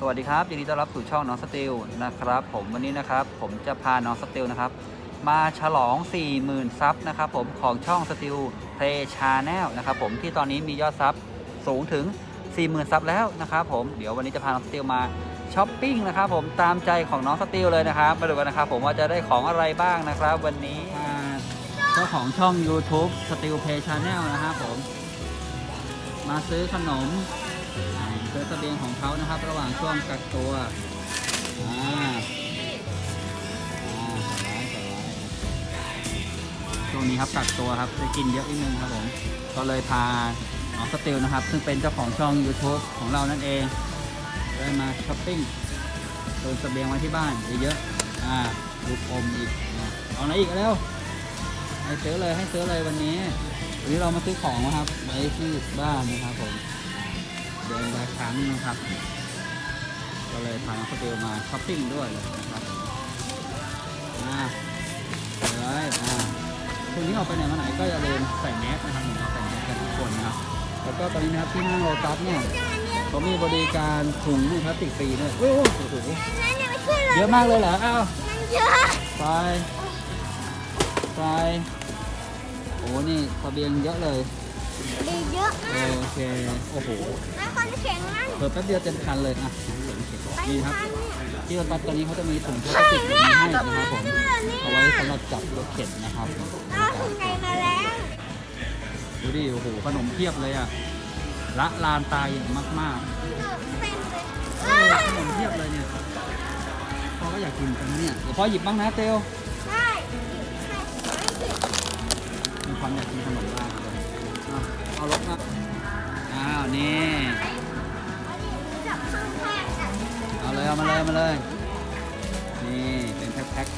สวัสดีครับยินดีต้อนรับสู่ช่องน้องสติลนะครับผมวันนี้นะครับผมจะพาน้องสติลนะครับมาฉลอง 40,000 ซับนะครับผมของช่องสติลเพลชาแนลนะครับผมที่ตอนนี้มียอดซับสูงถึง 40,000 ซับแล้วนะครับผมเดี๋ยววันนี้จะพาน้องสติลมาช้อปปิ้งนะครับผมตามใจของน้องสติลเลยนะครับมาดูกันนะครับผมว่าจะได้ของอะไรบ้างนะครับ วันนี้เจ้าของช่อง YouTube สติลเพลชาแนลนะครับผมมาซื้อขนม ซื้อเสบียงของเขานะครับ ระหว่างช่วงกักตัวอ่าอ่าสบายสบายช่วงนี้ครับกักตัวครับจะกินเยอะนิดนึงครับผมก็เลยพาน้องสติลนะครับ ซึ่งเป็นเจ้าของช่อง YouTube ของเรานั่นเองได้มาช้อปปิ้งตุนเสบียงไว้ที่บ้านเยอะๆอ่าลูกอมอีกอะเอาไหนอีกเร็วให้ซื้อเลยให้ซื้อเลยวันนี้วันนี้เรามาซื้อของนะครับไว้ที่บ้านนะครับผม เดินบางครั้งนะครับ ก็เลยพาน้องสเตลมาช้อปปิ้งด้วยนะครับอ่าไปเลยอ่าช่วงนี้ออกไปไหนมาไหนก็อย่าลืมใส่แมสนะครับหนูใส่แมสกันทุกคนนะครับ แล้วก็ตอนนี้นะครับที่ห้างโลตัสเนี่ยเขามีบริการถุงพลาสติกฟรีด้วยโอ้โหโอ้โหนั่นยังไม่ช่วยเลยเยอะมากเลยเหรออ้าวมันเยอะไปไปโอ้นี่เสบียงเยอะเลย ดีเยอะมากโอเค โอ้โหแล้วคนแข็งนั่นเปิดแป๊บเดียวเต็มคันเลยนะไปนี่ครับทันเนี่ยที่รถบัสตอนนี้เขาจะมีถุงพลาสใช่ติกแม่มาให้เอาตรงนะคนั้รับนผมด้วยเนี่ยเอาไว้สำหรับจับรถเข็นนะครับเอาถุงใหญ่มาแล้วดูดิโอ้โหขนมเพียบเลยอะละลานตาอย่างมากเต็มเลยๆเอเอออขนมเพียบเลยเนี่ยพ่อก็อยากกินกันเนี่ยเดี๋ยวพ่อหยิบบ้างนะเตล พ็ค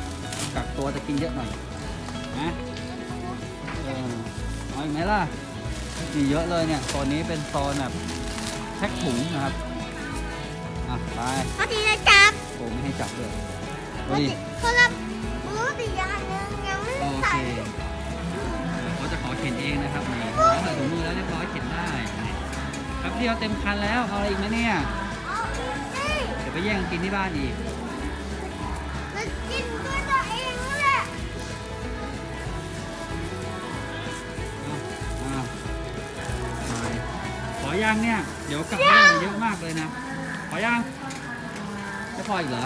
ๆกักตัวจะกินเยอะหน่อยนะเออเอาอีกไหมล่ะมีเยอะเลยเนี่ยโซนนี้เป็นโซนแบบแพ็คถุงนะครับ อะไปพอดีจะจับผมไม่ให้จับเลยพดูอดิดีคนละรู้ดีอย่างหนึงยังไม่โอใส่เคเขาจะขอเข็นเองนะครับนี่แล้วใส่ถุงมือแล้วเรียบร้อยเข็นได้แป๊บเดียวเต็มคันแล้วเอาอะไรอีกไหมเนี่ยเอาอีกสิ เดี๋ยวไปแย่งกินที่บ้านอีก ย่างเนี่ย เดี๋ยวกลับบ้านเยอะมากเลยนะ ขอย่างจะพออีกเหรอ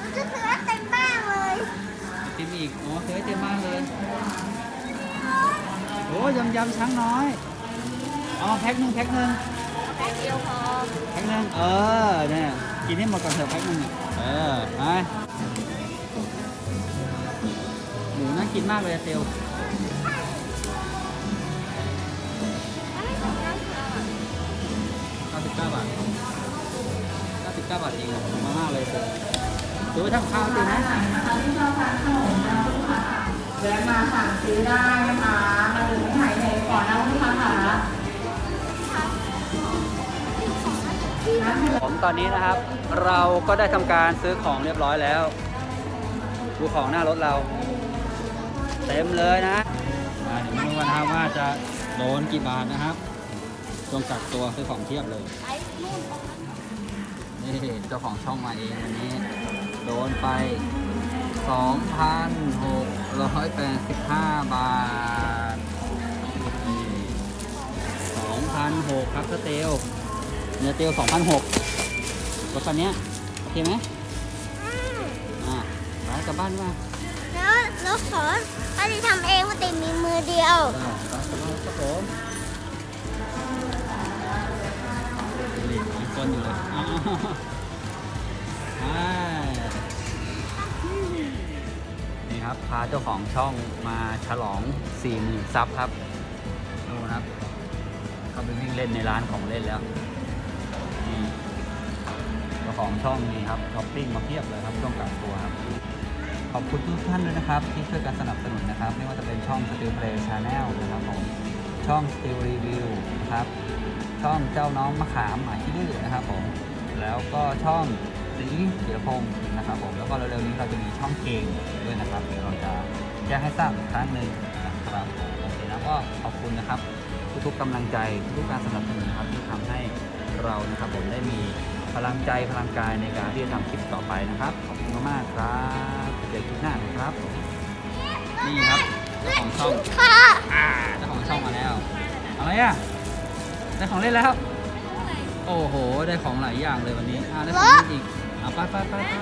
มันจะเสือเต็มบ้านเลยกินอีก อ๋อเคยเต็มมากเลย โอ้ยำยำช้างน้อยอ๋อแพ็คหนึ่งแพ็คหนึ่งแป๊บเดียวพอแพ็คหนึ่งเออเนี่ยกินให้หมดก่อนเถอะแพ็คหนึ่งเนี่ยเออไปหมูน่ากินมากเลยอะเตล 99 บาท99 บาทเองอะมามากเลยเตลซื้อไปทำข้าวเตลนะแวะมาสั่งซื้อได้นะคะมาดูที่ไทยในก่อนนะลูกค้าค่ะผมตอนนี้นะครับ เราก็ได้ทำการซื้อของเรียบร้อยแล้ว ดูของหน้ารถเรา เต็มเลยนะอ่าเดี๋ยวมาดูกันนะครับว่าจะโดนกี่บาทนะครับ ช่วงกักตัวซื้อของเทียบเลยไอ้นู่นนี่เจ้าของช่องมาเองวันนี้ โดนไป 2,685 บาทนี่2,600 ครับสเตลเนื้อเตล2,600รถคันเนี้ยโอเคไหมอืมอ่าไปกลับบ้านมาแล้วแล้วขอถ้าที่ทำเองมันติดมีมือเดียวอ่าไปกลับบ้านครับผม ก้นอยู่เลยนี่ครับ พาเจ้าของช่องมาฉลอง40,000ซับครับดูนะครับ เขาไปวิ่งเล่นในร้านของเล่นแล้วนี่เจ้าของช่องนี่ครับช้อปปิ้งมาเพียบเลยครับช่วงกักตัวครับ ขอบคุณทุกท่านด้วยนะครับ ที่ช่วยกันสนับสนุนนะครับ ไม่ว่าจะเป็นช่อง Steel Play Channel นะครับผม ช่อง Steel Review นะครับ ช่องเจ้าน้องมะขามหมายที่ดื้อนะครับผม แล้วก็ช่องสีเขียพงนะครับผม แล้วก็เร็วๆนี้เราจะมีช่องเกมด้วยนะครับ เดี๋ยวเราจะแจ้งให้ทราบอีกครั้งหนึ่งนะครับผมโอเคนะก็ขอบคุณนะครับ ทุกๆกำลังใจทุกการสนับสนุนนะครับที่ทำให้เรานะครับผมได้มีพลังใจพลังกายในการที่จะทำคลิปต่อไปนะครับ ขอบคุณมากๆครับเจอคลิปหน้านะครับ นี่ครับเจ้าของช่องค่ะ อะไรอะ ได้ของเล่นแล้ว โอ้โห ได้ของหลายอย่างเลยวันนี้ อ่าได้ของเล่นอีกเอาไปไปไปไป